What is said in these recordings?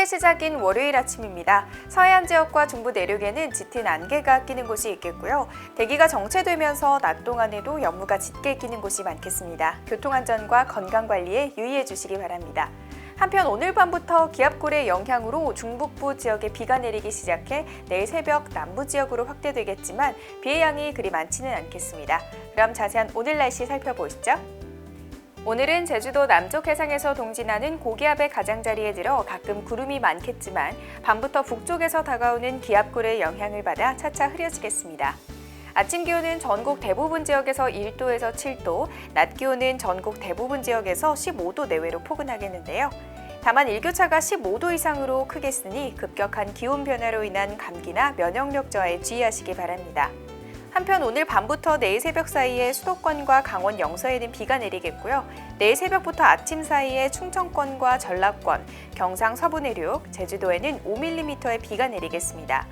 주의 시작인 월요일 아침입니다. 서해안 지역과 중부 내륙에는 짙은 안개가 끼는 곳이 있겠고요. 대기가 정체되면서 낮 동안에도 연무가 짙게 끼는 곳이 많겠습니다. 교통안전과 건강관리에 유의해 주시기 바랍니다. 한편 오늘 밤부터 기압골의 영향으로 중북부 지역에 비가 내리기 시작해 내일 새벽 남부 지역으로 확대되겠지만 비의 양이 그리 많지는 않겠습니다. 그럼 자세한 오늘 날씨 살펴보시죠. 오늘은 제주도 남쪽 해상에서 동진하는 고기압의 가장자리에 들어 가끔 구름이 많겠지만 밤부터 북쪽에서 다가오는 기압골의 영향을 받아 차차 흐려지겠습니다. 아침 기온은 전국 대부분 지역에서 1도에서 7도, 낮 기온은 전국 대부분 지역에서 15도 내외로 포근하겠는데요. 다만 일교차가 15도 이상으로 크겠으니 급격한 기온 변화로 인한 감기나 면역력 저하에 주의하시기 바랍니다. 한편 오늘 밤부터 내일 새벽 사이에 수도권과 강원 영서에는 비가 내리겠고요. 내일 새벽부터 아침 사이에 충청권과 전라권, 경상 서부 내륙, 제주도에는 5mm의 비가 내리겠습니다.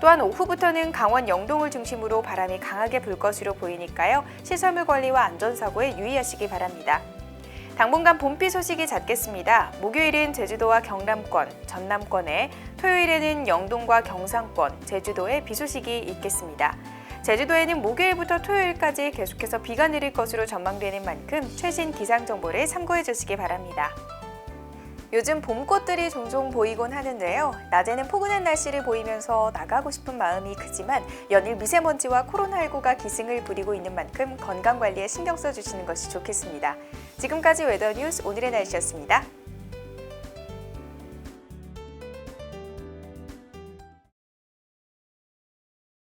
또한 오후부터는 강원 영동을 중심으로 바람이 강하게 불 것으로 보이니까요. 시설물 관리와 안전사고에 유의하시기 바랍니다. 당분간 봄비 소식이 잦겠습니다. 목요일은 제주도와 경남권, 전남권에, 토요일에는 영동과 경상권, 제주도에 비 소식이 있겠습니다. 제주도에는 목요일부터 토요일까지 계속해서 비가 내릴 것으로 전망되는 만큼 최신 기상 정보를 참고해 주시기 바랍니다. 요즘 봄꽃들이 종종 보이곤 하는데요. 낮에는 포근한 날씨를 보이면서 나가고 싶은 마음이 크지만 연일 미세먼지와 코로나19가 기승을 부리고 있는 만큼 건강 관리에 신경 써 주시는 것이 좋겠습니다. 지금까지 웨더 뉴스 오늘의 날씨였습니다.